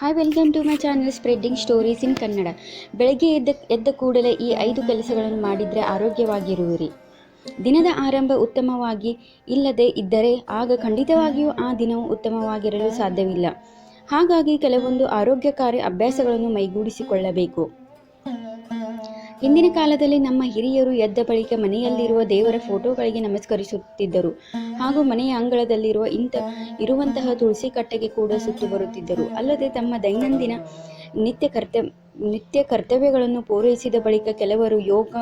Hi welcome to my channel spreading stories in Kannada ಬೆಳಗ್ಗೆ ಎದ್ದ ಎದ್ದ ಕೂಡಲೇ ಈ ಐದು ಕೆಲಸಗಳನ್ನು ಮಾಡಿದರೆ ಆರೋಗ್ಯವಾಗಿರುವಿರಿ. ದಿನದ ಆರಂಭ ಉತ್ತಮವಾಗಿ ಇಲ್ಲದೆ ಇದ್ದರೆ ಆಗ ಖಂಡಿತವಾಗಿಯೂ ಆ ದಿನವು ಉತ್ತಮವಾಗಿರಲು ಸಾಧ್ಯವಿಲ್ಲ. ಹಾಗಾಗಿ ಕೆಲವೊಂದು ಆರೋಗ್ಯಕಾರಿ ಅಭ್ಯಾಸಗಳನ್ನು ಮೈಗೂಡಿಸಿಕೊಳ್ಳಬೇಕು. ಹಿಂದಿನ ಕಾಲದಲ್ಲಿ ನಮ್ಮ ಹಿರಿಯರು ಎದ್ದ ಬಳಿಕ ಮನೆಯಲ್ಲಿರುವ ದೇವರ ಫೋಟೋಗಳಿಗೆ ನಮಸ್ಕರಿಸುತ್ತಿದ್ದರು. ಹಾಗೂ ಮನೆಯ ಅಂಗಳದಲ್ಲಿರುವ ಇಂಥ ಇರುವಂತಹ ತುಳಸಿ ಕಟ್ಟೆಗೆ ಕೂಡ ಸುತ್ತು ಬರುತ್ತಿದ್ದರು. ಅಲ್ಲದೆ ತಮ್ಮ ದೈನಂದಿನ ನಿತ್ಯ ಕರ್ತವ್ಯ, ನಿತ್ಯ ಕರ್ತವ್ಯಗಳನ್ನು ಪೂರೈಸಿದ ಬಳಿಕ ಕೆಲವರು ಯೋಗ,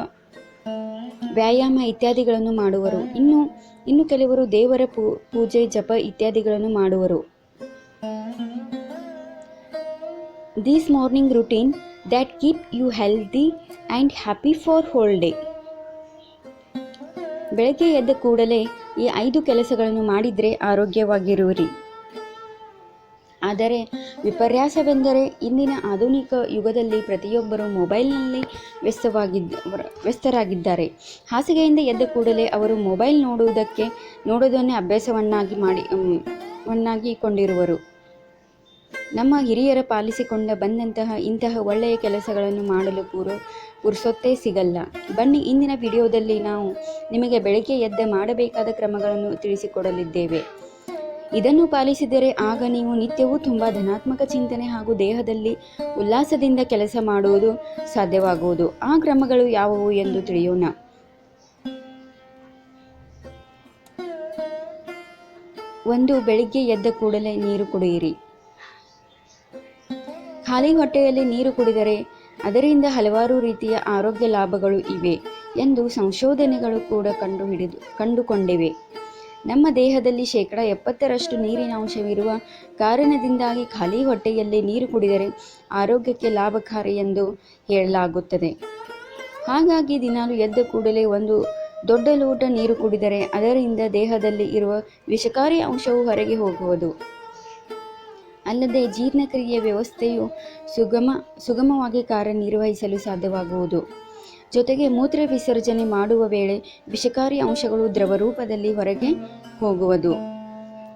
ವ್ಯಾಯಾಮ ಇತ್ಯಾದಿಗಳನ್ನು ಮಾಡುವರು. ಇನ್ನು ಇನ್ನು ಕೆಲವರು ದೇವರ ಪೂ, ಪೂಜೆ, ಜಪ ಇತ್ಯಾದಿಗಳನ್ನು ಮಾಡುವರು. This morning routine that keep you healthy and happy for whole day ಬೆಳಗ್ಗೆ ಎದ್ದ ಕೂಡಲೇ ಈ ಐದು ಕೆಲಸಗಳನ್ನು ಮಾಡಿದರೆ ಆರೋಗ್ಯವಾಗಿರುವಿರಿ. ಆದರೆ ವಿಪರ್ಯಾಸವೆಂದರೆ ಇಂದಿನ ಆಧುನಿಕ ಯುಗದಲ್ಲಿ ಪ್ರತಿಯೊಬ್ಬರು ಮೊಬೈಲ್ನಲ್ಲಿ ವ್ಯಸ್ತವಾಗಿದ್ದ ವ್ಯಸ್ತರಾಗಿದ್ದಾರೆ. ಹಾಸಿಗೆಯಿಂದ ಎದ್ದ ಕೂಡಲೇ ಅವರು ಮೊಬೈಲ್ ನೋಡುವುದಕ್ಕೆ, ನೋಡೋದನ್ನೇ ಅಭ್ಯಾಸವನ್ನಾಗಿ ಮಾಡಿ ವನ್ನಾಗಿ ಕೊಂಡಿರುವರು ನಮ್ಮ ಹಿರಿಯರ ಪಾಲಿಸಿಕೊಂಡ ಬಂದಂತಹ ಇಂತಹ ಒಳ್ಳೆಯ ಕೆಲಸಗಳನ್ನು ಮಾಡಲು ಪೂರ್ವ ಪುರುಸೊತ್ತೇ ಸಿಗಲ್ಲ. ಬನ್ನಿ, ಇಂದಿನ ವಿಡಿಯೋದಲ್ಲಿ ನಾವು ನಿಮಗೆ ಬೆಳಗ್ಗೆ ಎದ್ದ ಮಾಡಬೇಕಾದ ಕ್ರಮಗಳನ್ನು ತಿಳಿಸಿಕೊಡಲಿದ್ದೇವೆ. ಇದನ್ನು ಪಾಲಿಸಿದರೆ ಆಗ ನೀವು ನಿತ್ಯವೂ ತುಂಬ ಧನಾತ್ಮಕ ಚಿಂತನೆ ಹಾಗೂ ದೇಹದಲ್ಲಿ ಉಲ್ಲಾಸದಿಂದ ಕೆಲಸ ಮಾಡುವುದು ಸಾಧ್ಯವಾಗುವುದು. ಆ ಕ್ರಮಗಳು ಯಾವುವು ಎಂದು ತಿಳಿಯೋಣ. ಒಂದು, ಬೆಳಿಗ್ಗೆ ಎದ್ದ ಕೂಡಲೇ ನೀರು ಕುಡಿಯಿರಿ. ಖಾಲಿ ಹೊಟ್ಟೆಯಲ್ಲಿ ನೀರು ಕುಡಿದರೆ ಅದರಿಂದ ಹಲವಾರು ರೀತಿಯ ಆರೋಗ್ಯ ಲಾಭಗಳು ಇವೆ ಎಂದು ಸಂಶೋಧನೆಗಳು ಕೂಡ ಕಂಡುಹಿಡಿದು ಕಂಡುಕೊಂಡಿವೆ. ನಮ್ಮ ದೇಹದಲ್ಲಿ ಶೇಕಡ ಎಪ್ಪತ್ತರಷ್ಟು ನೀರಿನ ಅಂಶವಿರುವ ಕಾರಣದಿಂದಾಗಿ ಖಾಲಿ ಹೊಟ್ಟೆಯಲ್ಲಿ ನೀರು ಕುಡಿದರೆ ಆರೋಗ್ಯಕ್ಕೆ ಲಾಭಕಾರಿ ಎಂದು ಹೇಳಲಾಗುತ್ತದೆ. ಹಾಗಾಗಿ ದಿನಾಲು ಎದ್ದ ಕೂಡಲೇ ಒಂದು ದೊಡ್ಡ ಲೋಟ ನೀರು ಕುಡಿದರೆ ಅದರಿಂದ ದೇಹದಲ್ಲಿ ಇರುವ ವಿಷಕಾರಿ ಅಂಶವು ಹೊರಗೆ ಹೋಗುವುದು. ಅಲ್ಲದೆ ಜೀರ್ಣಕ್ರಿಯೆ ವ್ಯವಸ್ಥೆಯು ಸುಗಮ, ಸುಗಮವಾಗಿ ಕಾರ್ಯನಿರ್ವಹಿಸಲು ಸಾಧ್ಯವಾಗುವುದು. ಜೊತೆಗೆ ಮೂತ್ರ ವಿಸರ್ಜನೆ ಮಾಡುವ ವೇಳೆ ವಿಷಕಾರಿ ಅಂಶಗಳು ದ್ರವ ರೂಪದಲ್ಲಿ ಹೊರಗೆ ಹೋಗುವುದು.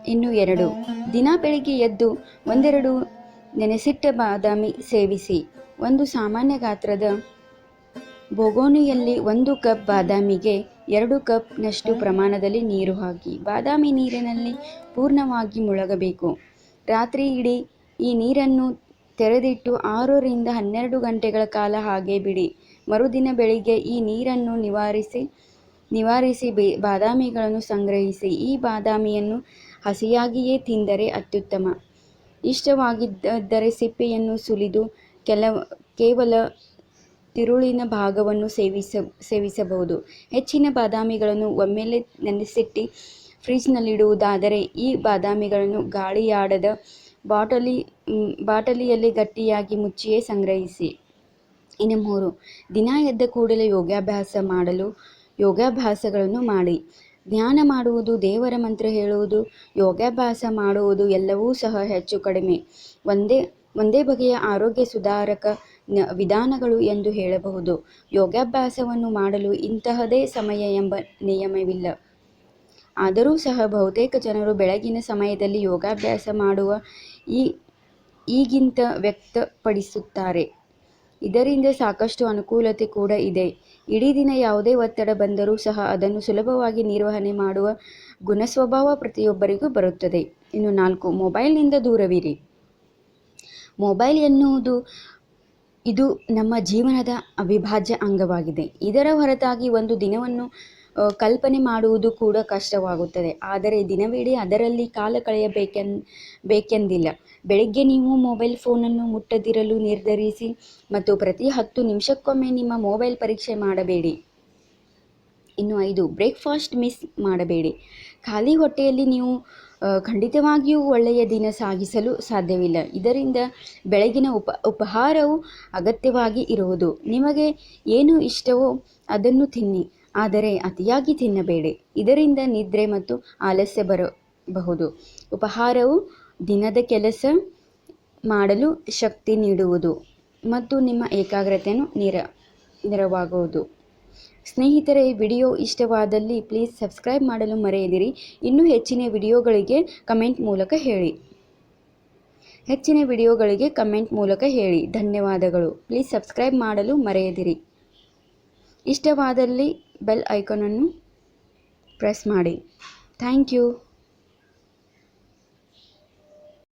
ಇನ್ನು ಎರಡು, ದಿನ ಬೆಳಿಗ್ಗೆ ಎದ್ದು ಒಂದೆರಡು ನೆನೆಸಿಟ್ಟ ಬಾದಾಮಿ ಸೇವಿಸಿ. ಒಂದು ಸಾಮಾನ್ಯ ಗಾತ್ರದ ಬೋಗೋನಿಯಲ್ಲಿ ಒಂದು ಕಪ್ ಬಾದಾಮಿಗೆ ಎರಡು ಕಪ್ನಷ್ಟು ಪ್ರಮಾಣದಲ್ಲಿ ನೀರು ಹಾಕಿ. ಬಾದಾಮಿ ನೀರಿನಲ್ಲಿ ಪೂರ್ಣವಾಗಿ ಮುಳುಗಬೇಕು. ರಾತ್ರಿ ಇಡೀ ಈ ನೀರನ್ನು ತೆರೆದಿಟ್ಟು ಆರರಿಂದ ಹನ್ನೆರಡು ಗಂಟೆಗಳ ಕಾಲ ಹಾಗೆ ಬಿಡಿ. ಮರುದಿನ ಬೆಳಿಗ್ಗೆ ಈ ನೀರನ್ನು ನಿವಾರಿಸಿ ನಿವಾರಿಸಿ ಬಾದಾಮಿಗಳನ್ನು ಸಂಗ್ರಹಿಸಿ. ಈ ಬಾದಾಮಿಯನ್ನು ಹಸಿಯಾಗಿಯೇ ತಿಂದರೆ ಅತ್ಯುತ್ತಮ. ಇಷ್ಟವಾಗಿದ್ದರೆ ಸಿಪ್ಪೆಯನ್ನು ಸುಲಿದು ಕೆಲ, ಕೇವಲ ತಿರುಳಿನ ಭಾಗವನ್ನು ಸೇವಿಸ, ಸೇವಿಸಬಹುದು. ಹೆಚ್ಚಿನ ಬಾದಾಮಿಗಳನ್ನು ಒಮ್ಮೆಲೆ ನೆನೆಸಿಟ್ಟು ಫ್ರಿಜ್ನಲ್ಲಿಡುವುದಾದರೆ ಈ ಬಾದಾಮಿಗಳನ್ನು ಗಾಳಿಯಾಡದ ಬಾಟಲಿ ಬಾಟಲಿಯಲ್ಲಿ ಗಟ್ಟಿಯಾಗಿ ಮುಚ್ಚಿಯೇ ಸಂಗ್ರಹಿಸಿ. ಇನ್ನು ಮೂರು, ದಿನ ಎದ್ದ ಕೂಡಲೇ ಯೋಗಾಭ್ಯಾಸ ಮಾಡಲು, ಯೋಗಾಭ್ಯಾಸಗಳನ್ನು ಮಾಡಿ. ಧ್ಯಾನ ಮಾಡುವುದು, ದೇವರ ಮಂತ್ರ ಹೇಳುವುದು, ಯೋಗಾಭ್ಯಾಸ ಮಾಡುವುದು ಎಲ್ಲವೂ ಸಹ ಹೆಚ್ಚು ಕಡಿಮೆ. ಒಂದೇ ಒಂದೇ ಬಗೆಯ ಆರೋಗ್ಯ ಸುಧಾರಕ ವಿಧಾನಗಳು ಎಂದು ಹೇಳಬಹುದು. ಯೋಗಾಭ್ಯಾಸವನ್ನು ಮಾಡಲು ಇಂತಹದೇ ಸಮಯ ಎಂಬ ನಿಯಮವಿಲ್ಲ. ಆದರೂ ಸಹ ಬಹುತೇಕ ಜನರು ಬೆಳಗಿನ ಸಮಯದಲ್ಲಿ ಯೋಗಾಭ್ಯಾಸ ಮಾಡುವ ಈ ಈಗಿಂತ ವ್ಯಕ್ತಪಡಿಸುತ್ತಾರೆ. ಇದರಿಂದ ಸಾಕಷ್ಟು ಅನುಕೂಲತೆ ಕೂಡ ಇದೆ. ಇಡೀ ದಿನ ಯಾವುದೇ ಒತ್ತಡ ಬಂದರೂ ಸಹ ಅದನ್ನು ಸುಲಭವಾಗಿ ನಿರ್ವಹಣೆ ಮಾಡುವ ಗುಣಸ್ವಭಾವ ಪ್ರತಿಯೊಬ್ಬರಿಗೂ ಬರುತ್ತದೆ. ಇನ್ನು ನಾಲ್ಕು, ಮೊಬೈಲ್ನಿಂದ ದೂರವಿರಿ. ಮೊಬೈಲ್ ಎನ್ನುವುದು ಇದು ನಮ್ಮ ಜೀವನದ ಅವಿಭಾಜ್ಯ ಅಂಗವಾಗಿದೆ. ಇದರ ಹೊರತಾಗಿ ಒಂದು ದಿನವನ್ನು ಕಲ್ಪನೆ ಮಾಡುವುದು ಕೂಡ ಕಷ್ಟವಾಗುತ್ತದೆ. ಆದರೆ ದಿನವಿಡೀ ಅದರಲ್ಲಿ ಕಾಲ ಕಳೆಯಬೇಕೆನ್, ಬೇಕೆಂದಿಲ್ಲ. ಬೆಳಗ್ಗೆ ನೀವು ಮೊಬೈಲ್ ಫೋನನ್ನು ಮುಟ್ಟದಿರಲು ನಿರ್ಧರಿಸಿ ಮತ್ತು ಪ್ರತಿ ಹತ್ತು ನಿಮಿಷಕ್ಕೊಮ್ಮೆ ನಿಮ್ಮ ಮೊಬೈಲ್ ಪರೀಕ್ಷೆ ಮಾಡಬೇಡಿ. ಇನ್ನು ಐದು, ಬ್ರೇಕ್ಫಾಸ್ಟ್ ಮಿಸ್ ಮಾಡಬೇಡಿ. ಖಾಲಿ ಹೊಟ್ಟೆಯಲ್ಲಿ ನೀವು ಖಂಡಿತವಾಗಿಯೂ ಒಳ್ಳೆಯ ದಿನ ಸಾಗಿಸಲು ಸಾಧ್ಯವಿಲ್ಲ. ಇದರಿಂದ ಬೆಳಗಿನ ಉಪ, ಉಪಹಾರವು ಅಗತ್ಯವಾಗಿ ಇರುವುದು. ನಿಮಗೆ ಏನು ಇಷ್ಟವೋ ಅದನ್ನು ತಿನ್ನಿ. ಆದರೆ ಅತಿಯಾಗಿ ತಿನ್ನಬೇಡಿ. ಇದರಿಂದ ನಿದ್ರೆ ಮತ್ತು ಆಲಸ್ಯ ಬರಬಹುದು. ಉಪಹಾರವು ದಿನದ ಕೆಲಸ ಮಾಡಲು ಶಕ್ತಿ ನೀಡುವುದು ಮತ್ತು ನಿಮ್ಮ ಏಕಾಗ್ರತೆಯನ್ನು ನೆರ ನೆರವಾಗುವುದು. ಸ್ನೇಹಿತರೆ, ವಿಡಿಯೋ ಇಷ್ಟವಾದಲ್ಲಿ ಪ್ಲೀಸ್ ಸಬ್ಸ್ಕ್ರೈಬ್ ಮಾಡಲು ಮರೆಯದಿರಿ. ಇನ್ನೂ ಹೆಚ್ಚಿನ ವಿಡಿಯೋಗಳಿಗೆ ಕಮೆಂಟ್ ಮೂಲಕ ಹೇಳಿ. ಹೆಚ್ಚಿನ ವಿಡಿಯೋಗಳಿಗೆ ಕಮೆಂಟ್ ಮೂಲಕ ಹೇಳಿ. ಧನ್ಯವಾದಗಳು. ಪ್ಲೀಸ್ ಸಬ್ಸ್ಕ್ರೈಬ್ ಮಾಡಲು ಮರೆಯದಿರಿ. ಇಷ್ಟವಾದಲ್ಲಿ ಬೆಲ್ ಐಕಾನನ್ನು ಪ್ರೆಸ್ ಮಾಡಿ. Thank you.